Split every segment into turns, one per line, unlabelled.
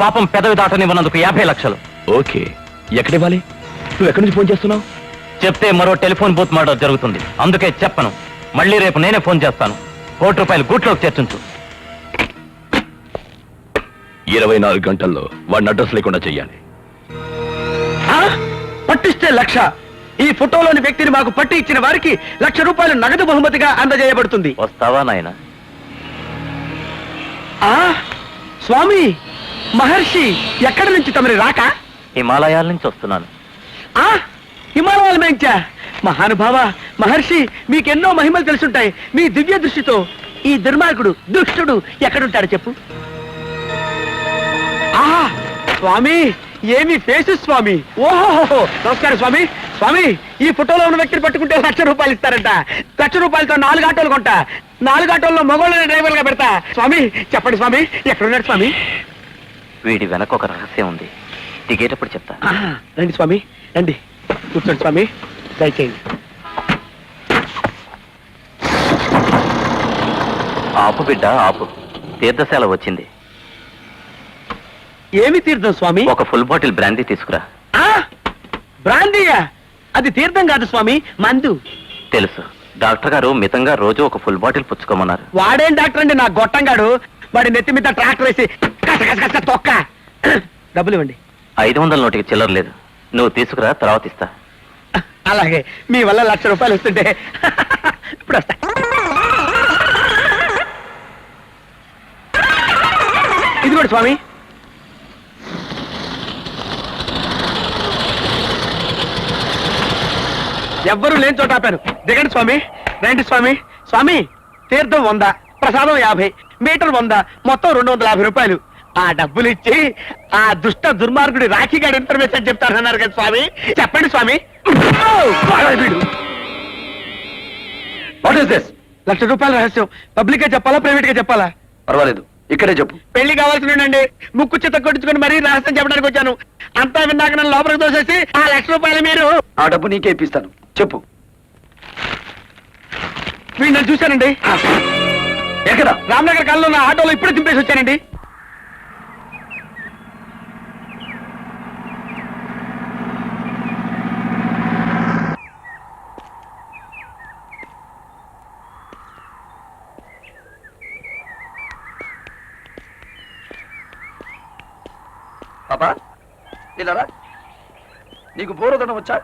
పాపం పెదవి దాటనివ్వనందుకు యాభై లక్షలు.
ఓకే. ఎక్కడివ్వాలి? నువ్వు ఎక్కడి నుంచి ఫోన్ చేస్తున్నావు?
చెప్తే మరో టెలిఫోన్ బూత్ మర్డర్ జరుగుతుంది. అందుకే చెప్పను. మళ్ళీ రేపు నేనే ఫోన్ చేస్తాను. కోటి రూపాయలు గూట్లోకి చేర్చుంచు.
ఇరవై నాలుగు గంటల్లో వాడిని అడ్రస్ లేకుండా చెయ్యాలి?
పట్టిస్తే లక్ష. ఈ ఫోటోలోని వ్యక్తిని మాకు పట్టి ఇచ్చిన వారికి లక్ష రూపాయలు నగదు బహుమతిగా అందజేయబడుతుంది.
వస్తావా నాయన?
స్వామి! మహర్షి ఎక్కడి నుంచి తమరి రాక?
హిమాలయాల నుంచి వస్తున్నాను.
ఆ హిమాలయాల మేంచా మహానుభావ మహర్షి మీకెన్నో మహిమలు తెలుసుంటాయి. మీ దివ్య దృష్టితో ఈ దుర్మార్గుడు దుష్టుడు ఎక్కడుంటాడు చెప్పు. ఆహా స్వామి ఏమి ఫేసు స్వామి? ఓహో నమస్కారం స్వామి. స్వామి ఈ ఫోటోలో ఉన్న వ్యక్తిని పట్టుకుంటే లక్ష రూపాయలు ఇస్తారంట. లక్ష రూపాయలతో నాలుగు ఆటోలు కొంటా. నాలుగు ఆటోల్లో మగోళ్ళని డ్రైవర్గా పెడతా. స్వామి చెప్పండి స్వామి ఎక్కడున్నాడు స్వామి?
వీడి వెనక ఒక రహస్యం ఉంది. దిగేటప్పుడు చెప్తా.
రండి స్వామి రండి. కూర్చోండి స్వామి దయచేయండి.
ఆపు బిడ్డ ఆపు. తీర్థశాల వచ్చింది.
ఏమి తీర్థం స్వామి?
ఒక ఫుల్ బాటిల్ బ్రాందీ తీసుకురా.
ఆ బ్రాందీయా అది తీర్థం కాదు స్వామి మందు.
తెలుసు. డాక్టర్ గారు మితంగా రోజు ఒక ఫుల్ బాటిల్ పుచ్చుకోమన్నారు.
వాడేం డాక్టర్ అండి నా గొట్టంగాడు? వాడి నెత్తి మీద ట్రాక్టర్ వేసి తొక్క. డబ్బులు ఇవ్వండి.
ఐదు వందల నోటికి చిల్లర లేదు. నువ్వు తీసుకురా తర్వాత ఇస్తా.
అలాగే మీ వల్ల లక్ష రూపాయలు వస్తుంటే. ఇప్పుడు వస్తా. ఇది కూడా స్వామి. ఎవ్వరూ లేని చోట ఆపాను దిగండి స్వామి. రండి స్వామి. స్వామి తీర్థం వంద ప్రసాదం యాభై మీటర్ వంద మొత్తం రెండు వందల యాభై రూపాయలు. ఆ డబ్బులు ఇచ్చి ఆ దుష్ట దుర్మార్గుడి రాఖీ గారి ఇన్ఫర్మేషన్ చెప్తారన్నారు కదా స్వామి. చెప్పండి స్వామి.
వాట్ ఇస్ దిస్
లక్ష రూపాయల రహస్యం. పబ్లిక్గా చెప్పాలా ప్రైవేట్గా చెప్పాలా?
పర్వాలేదు. ఇక్కడే చెప్పు.
పెళ్ళి కావాల్సిన ముక్కు చిత్త కొట్టించుకొని మరీ రహస్యం చెప్పడానికి వచ్చాను. అంతా విన్నాక నన్ను లోపలికి దోసేసి ఆ లక్ష రూపాయలు మీరు
ఆ డబ్బు నీకే ఇప్పిస్తాను. చెప్పు.
వీడు నన్ను చూశానండి
ఎక్కడ?
రామ్నగర్ కాలంలో నా ఆటోలో ఇప్పుడే దింపేసి వచ్చానండి.
పాపా ఇలా నీకు బోరుదనం వచ్చా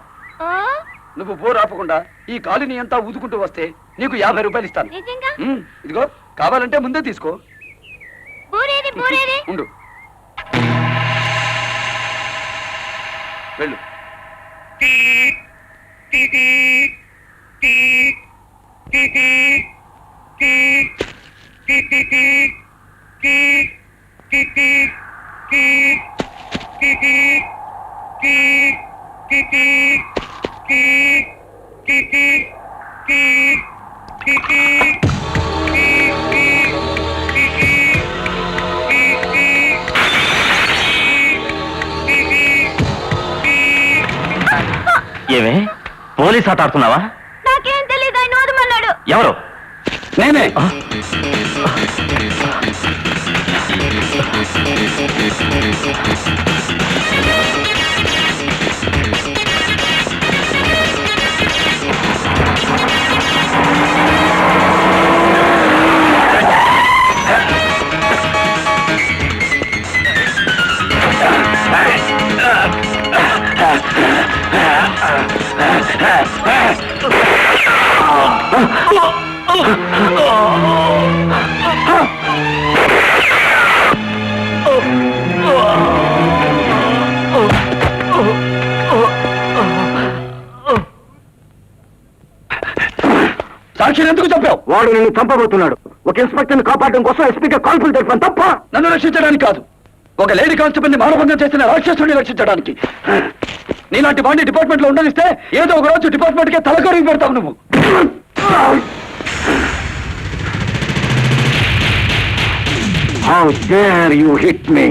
నువ్వు బోరు ఆపకుండా ఈ కాలుని అంతా ఊదుకుంటూ వస్తే నీకు యాభై రూపాయలు ఇస్తాను ఉమ్, ఇదిగో కావాలంటే ముందే తీసుకో
బూరేది బూరేది
ఉండు వెళ్ళు
ఏమే పోలీస్ ఆట ఆడుతున్నావా
నాకేం తెలియదు ఆయన వదమన్నాడు
ఎవరు
నేనే
ఆ?
సాక్షిని ఎందుకు చంపావు?
వాడు నిన్ను చంపబోతున్నాడు. ఒక ఇన్స్పెక్టర్ కాపాడడం కోసం ఎస్పీగా కాల్పులు తెలిపాను తప్ప!
నన్ను రక్షించడానికి కాదు. ఒక లేడీ కానిస్టేబుల్ని మానభంగం చేసిన రాక్షసుడిని రక్షించడానికి. నీలాంటి వాడిని డిపార్ట్మెంట్లో ఉండనిస్తే ఏదో ఒక రోజు డిపార్ట్మెంట్ కే తలకొరిగి పెడతావు నువ్వు.
How dare you hit me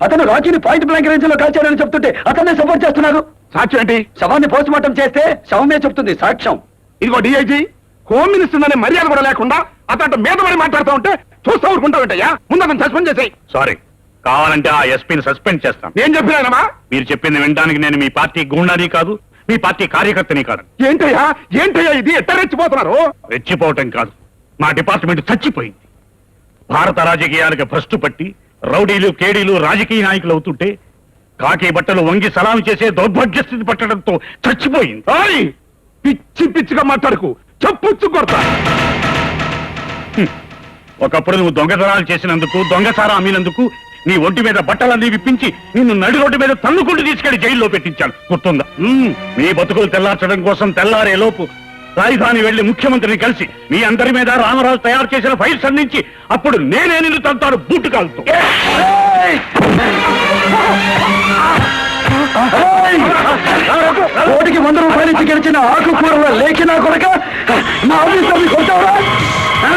అతను రాకీని పాయింట్ బ్లాంక్ రేంజ్లో కాల్చాడని చెప్తుంటే అతన్నే సపోర్ట్ చేస్తున్నారు
సాక్ష్యం ఏంటి?
శవాన్ని పోస్ట్ మార్టం చేస్తే శవమే చెప్తుంది సాక్ష్యం.
ఇదిగో డిఐజీ హోమ్ మినిస్టర్ అనే మర్యాద కూడా లేకుండా అతను మీద పడి మాట్లాడుతూ ఉంటే చూస్తూ ఊరుకుంటా ఉంటాయా? ముందు అతను సస్పెండ్ చేసేయి.
సారీ కావాలంటే ఆ ఎస్పీని సస్పెండ్ చేస్తాను.
నేను చెప్పినానమ్మా
మీరు చెప్పింది వినడానికి నేను మీ పార్టీ గుండాని కాదు మీ పార్టీ కార్యకర్తని కాదు.
ఏంటయ్యా? ఏంటయ్యా ఇది? ఎట్ట రెచ్చిపోతున్నారు?
రెచ్చిపోవటం కాదు. మా డిపార్ట్మెంట్ చచ్చిపోయింది. భారత రాజకీయాలకు భ్రష్టు పట్టి రౌడీలు కేడీలు రాజకీయ నాయకులు అవుతుంటే కాకి బట్టలు వంగి సలాం చేసే దౌర్భాగ్య స్థితి పట్టడంతో చచ్చిపోయింది.
పిచ్చి పిచ్చిగా మాట్లాడుకు. చెప్పుచ్చు కొడతా.
ఒకప్పుడు నువ్వు దొంగతనాలు చేసినందుకు దొంగసారా అమ్మినందుకు నీ ఒంటి మీద బట్టలన్నీ విప్పించి నిన్ను నడి రోడ్డు మీద తన్నుకుంటూ తీసుకెళ్ళి జైల్లో పెట్టించాను. గుర్తుందా? మీ బతుకులు తెల్లార్చడం కోసం తెల్లారే లోపు రాజధాని వెళ్ళి ముఖ్యమంత్రిని కలిసి మీ అందరి మీద రామరాజు తయారు చేసిన ఫైల్స్ అందించి అప్పుడు నేనే నిన్ను తంతాను బూటు కాలుతూ.
కోటికి వంద రూపాయలు నుంచి గెలిచిన ఆకుకూరలో లేచిన కొరక నా ఆఫీస్లో మీకు కొట్టావరా ఆ?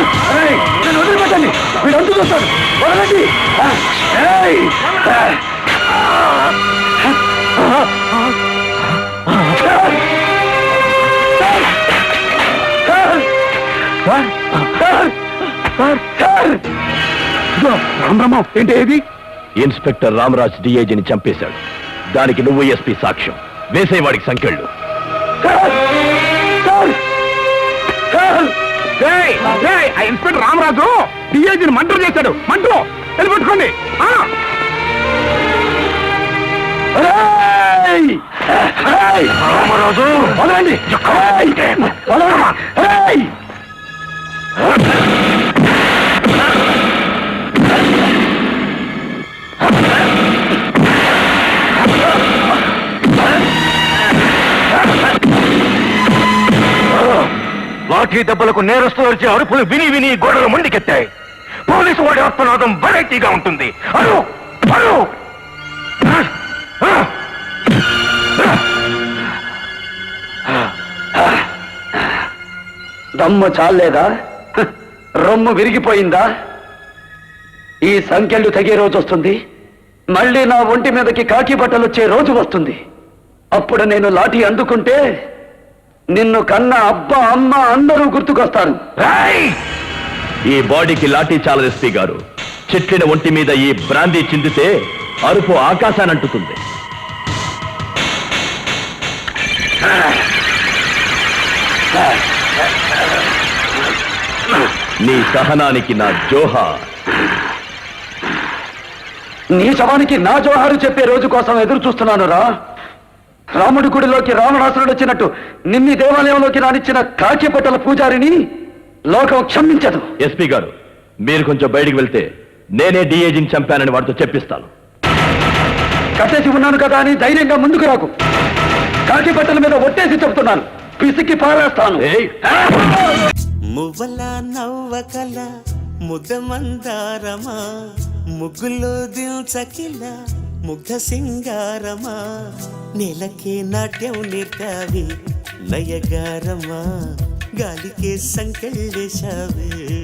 వదిలిపెట్టండి. వీడు అంతు చూస్తాడు. వదలండి. సార్! సార్! సార్! సార్!
ఇదిగో, రామబ్రహ్మం ఏంటి ఏది
ఇన్స్పెక్టర్ రామరాజ్ డిఐజీని చంపేశాడు దానికి నువ్వు ఎస్పీ సాక్ష్యం వేసేవాడికి సంఖ్యళ్ళు
ఇన్స్పెక్టర్ రామరాజు డిఐజీని మంటలు చేశాడు మంటలు వెళ్ళిపెట్టుకోండి! రామరాజు
వదలండి!
లాఠీ దెబ్బలకు నేరస్తులు వచ్చే అరుపులు విని విని గోడలు మండికెత్తాయి పోలీసు వాడి ఆత్మనాదం వెరైటీగా ఉంటుంది. అరు! అరు!
దమ్ము చాలేదా రొమ్ము విరిగిపోయిందా? ఈ సంఖ్యలు తెగే రోజు వస్తుంది. మళ్ళీ నా ఒంటి మీదకి కాకి బట్టలు వచ్చే రోజు వస్తుంది. అప్పుడు నేను లాఠీ అందుకుంటే నిన్ను కన్న అబ్బ అమ్మ అందరూ గుర్తుకొస్తారు.
ఈ బాడీకి లాఠీ ఎస్పీ గారు చెట్లిన ఒంటి మీద ఈ బ్రాందీ చిందితే అరుపు ఆకాశానంటుతుంది నీ సహనానికి నా జోహా.
నీ శవానికి నా జోహారు చెప్పే రోజు కోసం ఎదురు చూస్తున్నాను రా. రాముడి గుడిలోకి రావణాసురుడు వచ్చినట్టు నిన్ని దేవాలయంలోకి రానిచ్చిన కాకిపట్టల పూజారిని లోకం క్షమించదు.
ఎస్పీ గారు మీరు కొంచెం బయటికి వెళ్తే నేనే డిఏజీని చంపానని వాడితో చెప్పిస్తాను.
కట్టేసి ఉన్నాను కదా అని ధైర్యంగా ముందుకు రాకు. కాకి బట్టల మీద ఒట్టేసి చెప్తున్నాను పిసికి పారేస్తాను!
మువ్వల నవ్వకల ముద్దమందారమా? ముగ్గులో దిల్చకిల ముగ్ధ సింగారమా? నెలకే నాట్యం నేర్పావి నయగారమా? గాలికే సంకెళ్ళేశావే.